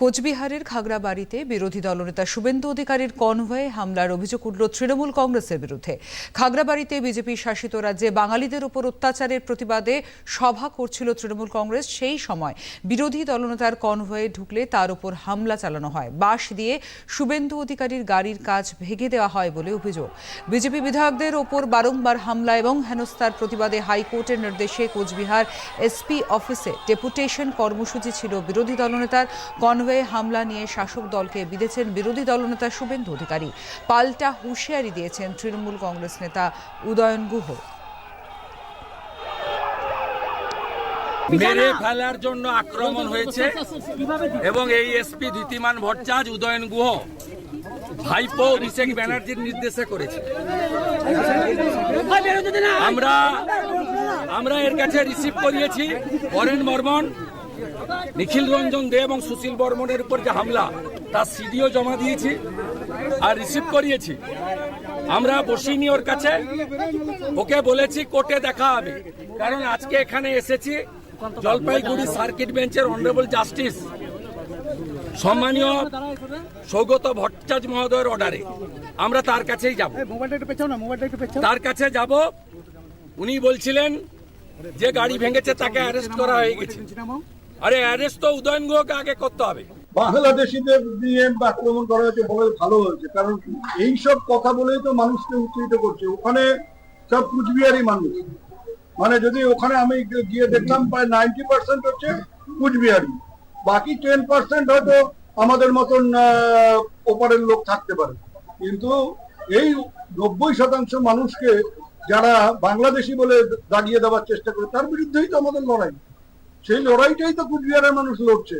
কোচবিহারের খাগড়াবাড়িতে বিরোধী দলনেতা শুভেন্দু অধিকারীর কনভয়ে হামলার অভিযোগ উঠল তৃণমূল কংগ্রেসের বিরুদ্ধে। খাগড়াবাড়িতে বিজেপি শাসিত রাজ্যে বাঙালিদের উপর অত্যাচারের প্রতিবাদে সভা করছিল তৃণমূল কংগ্রেস। সেই সময় বিরোধী দলনেতার কনভয়ে ঢুকলে তার উপর হামলা চালানো হয়। বাঁশ দিয়ে শুভেন্দু অধিকারীর গাড়ির কাজ ভেঙে দেওয়া হয় বলে অভিযোগ। বিজেপি বিধায়কদের ওপর বারংবার হামলা এবং হেনস্থার প্রতিবাদে হাইকোর্টের নির্দেশে কোচবিহার এসপি অফিসে ডেপুটেশন কর্মসূচি ছিল। বিরোধী দলনেতার কনভয়ে হামলা নিয়ে শাসক দলকে বিঁধেছেন বিরোধী দলনেতা শুভেন্দু অধিকারী। পাল্টা হুঁশিয়ারি দিয়েছেন তৃণমূল কংগ্রেস নেতা উদয়ন গুহ। মেরে ফেলার জন্য আক্রমণ হয়েছে এবং এই এসপি দ্বিতীমান ভট্টাচার্য উদয়ন গুহ ভাইপো অভিষেক ব্যানার্জির নির্দেশে করেছে। আমরা আমরা এর কাছে রিসিভ করিয়েছি। বরেন বর্মন নিখিল রঞ্জন দে এবং সুশীল বর্মনের উপর যে হামলা তার সিডিও জমা দিয়েছি আর রিসিভ করিয়েছি। আমরা বসিনি ওর কাছে। ওকে বলেছি কোর্টে দেখা হবে। কারণ আজকে এখানে এসেছি জলপাইগুড়ি সার্কিট বেঞ্চের অনারেবল জাস্টিস সম্মানীয় সৌগত ভট্টাচার্য মহোদয়ের অর্ডারে। আমরা তার কাছেই যাব। তার কাছে যাব। উনি বলছিলেন যে গাড়ি ভেঙেছে তাকে অ্যারেস্ট করা হয়ে গেছে। আরে অ্যারেস্ট তো উদয়ন গুহকে আগে করতে হবে। বাংলাদেশিদের নিয়ে আক্রমণ করা হয়েছে বলে ভালো হয়েছে, কারণ এই সব কথা বলেই তো মানুষকে উত্তেজিত করছে। ওখানে সব কুচবিহারি মানুষ। মানে যদি ওখানে আমি গিয়ে দেখলাম প্রায় নাইনটি পার্সেন্ট হচ্ছে কুচবিহারি, বাকি টেন পার্সেন্ট হয়তো আমাদের মতন ওপারের লোক থাকতে পারে। কিন্তু এই নব্বই শতাংশ মানুষকে যারা বাংলাদেশি বলে দাগিয়ে দেওয়ার চেষ্টা করে, তার বিরুদ্ধেই তো আমাদের লড়াই। সেই লড়াইটাই তো কুচবিহারের মানুষ লড়ছে।